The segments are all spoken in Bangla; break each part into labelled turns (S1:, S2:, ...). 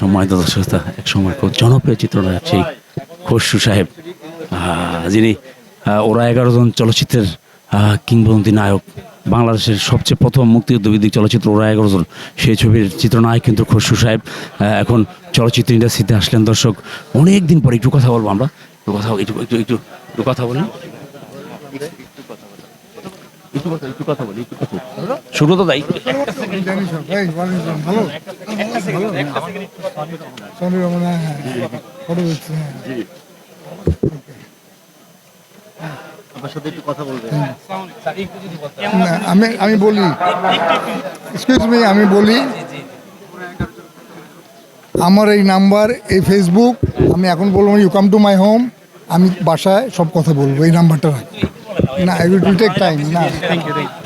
S1: সম্মানিত দর্শকতা এক সময় খুব জনপ্রিয় চিত্রনায়ক সেই খসরু সাহেব। যিনি ওরা এগারো জন চলচ্চিত্রের কিংবদন্তি নায়ক, বাংলাদেশের সবচেয়ে প্রথম মুক্তিযুদ্ধবিদিক চলচ্চিত্র ওরা এগারো জন। সেই ছবির চিত্রনায়ক কিন্তু খসরু সাহেব। এখন চলচ্চিত্র ইন্ডাস্ট্রিতে আসলেন দর্শক অনেক দিন পরে একটু কথা বলব আমরা। একটু কথা একটু একটু একটু একটু কথা বলি। একটু কথা
S2: সনি রমন হ্যাঁ ফটো আমি আমি বলি আমি বলি আমার এই নাম্বার এই ফেসবুক আমি এখন বলব you come to my home আমি বাসায় সব কথা বলব এই নাম্বারটা না ইট উইল টেক টাইম না
S1: আহ,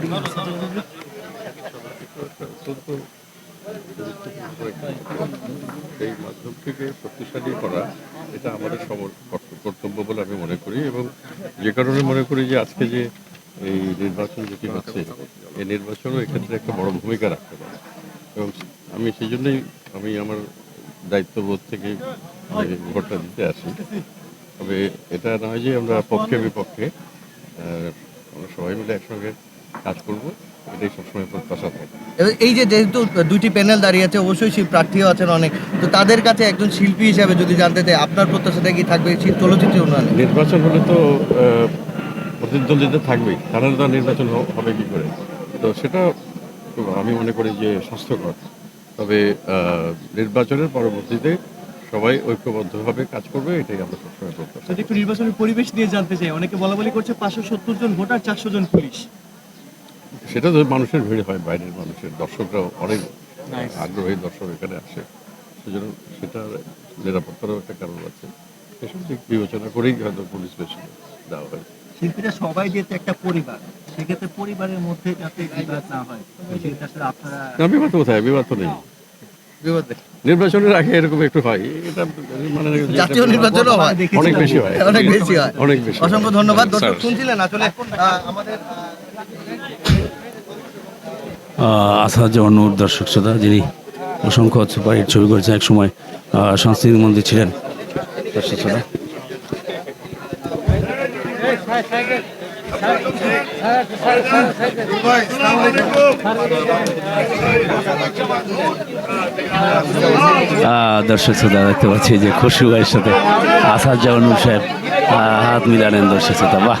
S3: দেন
S4: সেই মাধ্যমটিকে শক্তিশালী করা এটা আমাদের সব কর্তব্য বলে আমি মনে করি এবং যে কারণে মনে করি যে আজকে যে এই নির্বাচন যেটি হচ্ছে এই নির্বাচনও এক্ষেত্রে একটা বড় ভূমিকা রাখতে পারে। এবং আমি সেই জন্যই আমি আমার দায়িত্ববোধ থেকে যে ভোটটা দিতে আসি। তবে এটা না হয় যে আমরা পক্ষে বিপক্ষে আমরা সবাই মিলে একসঙ্গে কাজ করব এটাই সবসময় প্রত্যাশা থাকে
S5: এই যে যেহেতু দুইটি প্যানেল দাঁড়িয়ে আছে অবশ্যই সেই প্রার্থীও আছেন অনেক। তো তাদের কাছে একজন শিল্পী হিসাবে যদি জানতে চাই আপনার প্রত্যাশাটা কি থাকবে সেই চলচ্চিত্র উন্নয়নে?
S4: নির্বাচন হলে তো প্রতিদ্বন্দ্বিতা থাকবেই। তারা তো নির্বাচন হবে কি করে? তো সেটা আমি মনে করি যে স্বাস্থ্যকর। তবে নির্বাচনের পরবর্তীতে সবাই ঐক্যবদ্ধভাবে কাজ করবে এটাই আমরা সবসময় প্রত্যাশা
S6: যদি একটু নির্বাচনের পরিবেশ নিয়ে জানতে চাই অনেকে বলা বলি করছে পাঁচশো সত্তর জন ভোটার চারশো জন পুলিশ।
S4: সেটা তো মানুষের ভিড় হয় বাইরের মানুষের। দর্শকরাও অনেক আগ্রহী দর্শক এখানে আসে। সেজন্য সেটা নিরাপত্তারও একটা কারণ আছে। এসব দিক বিবেচনা করেই হয়তো পুলিশ বেশি দেওয়া হয়।
S6: শিল্পীরা সবাই যেহেতু একটা পরিবার সেক্ষেত্রে পরিবারের মধ্যে যাতে বিবাদ না হয় সেটা আপনারা
S4: না, বিবাদ কোথায়? বিবাদ তো নেই। নির্বাচনের আগে এরকম একটু হয়। এটা মানে
S5: জাতীয় নির্বাচনও হয়।
S4: অনেক বেশি হয়।
S5: অনেক বেশি হয়।
S4: অনেক বেশি
S5: অসংখ্য ধন্যবাদ। দর্শক। শুনছিলেন আসলে আমাদের
S1: আসাদুজ্জামান নূর দর্শক শ্রোতা, যিনি অসংখ্য সুপারহিট ছবি করেছেন এক সময় সাংস্কৃতিক মন্ত্রী ছিলেন। দর্শক শ্রোতা। দর্শক শ্রোতা, দেখতে পাচ্ছি যে খুশু ভাইয়ের সাথে আসাদ জাহানুর সাহেব হাত মিলালেন দর্শক শ্রোতা। বাহ।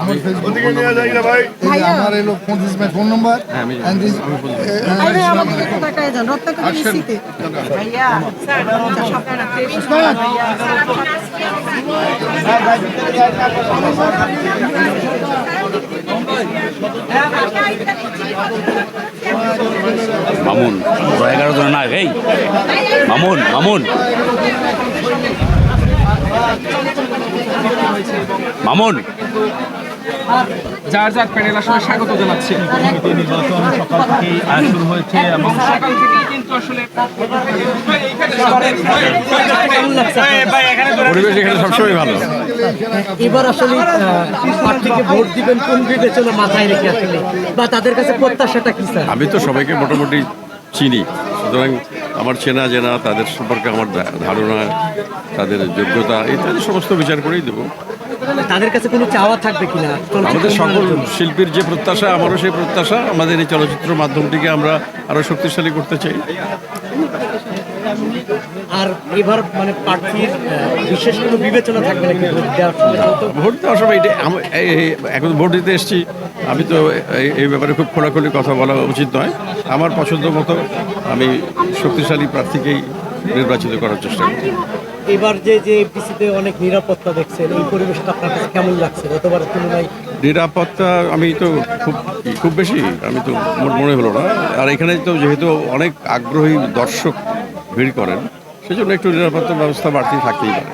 S2: আমার ফেসবুকে আমার এলো পঁচিশ মাই ফোন নাম্বার।
S1: মামুন ওরা এগারো জন না এই? মামুন মামুন। মামুন।
S7: যার যার প্যানেল আসলে স্বাগত জানাচ্ছি।
S6: নির্বাচন সকাল থেকেই শুরু হয়েছে এবং
S7: সকাল থেকেই কিন্তু আসলে
S4: পরিবেশ এখানে সবসময় ভালো।
S8: এবার আসলে আহ, প্রার্থীকে ভোট দিবেন কোন বিবেচনা মাথায় রেখে আসলে? বা তাদের কাছে প্রত্যাশাটা কি স্যার?
S4: আমি তো সবাইকে মোটামুটি চিনি। সুতরাং আমার চেনা জেনা তাদের সম্পর্কে আমার ধারণা তাদের যোগ্যতা ইত্যাদি সমস্ত বিচার করেই দেবো।
S8: তাদের কাছে কোনো চাওয়া থাকবে কিনা
S4: আমাদের সকল শিল্পীর যে প্রত্যাশা আমারও সেই প্রত্যাশা আমাদের এই চলচ্চিত্র মাধ্যমটিকে আমরা আরও শক্তিশালী করতে চাই।
S8: আর এবার মানে প্রার্থীর বিশেষ কোনো বিবেচনা থাকবে নাকি ভোট দেওয়ার সময়?
S4: এটা এখন ভোট দিতে এসেছি। আমি তো এই- এই ব্যাপারে খুব খোলাখুলি কথা বলা উচিত নয়। আমার পছন্দ মতো আমি শক্তিশালী প্রার্থীকেই নির্বাচিত করার চেষ্টা করি।
S8: এবার যে যে এফডিসিতে অনেক নিরাপত্তা দেখছেন এই পরিবেশটা আপনার কাছে কেমন লাগছে? গতবারের তুলনায়
S4: নিরাপত্তা আমি তো খুব খুব বেশি আমি তো মনে হলো না। আর এখানে তো যেহেতু অনেক আগ্রহী দর্শক ভিড় করেন সেজন্য একটু নিরাপত্তা ব্যবস্থা বাড়তি থাকতেই পারে।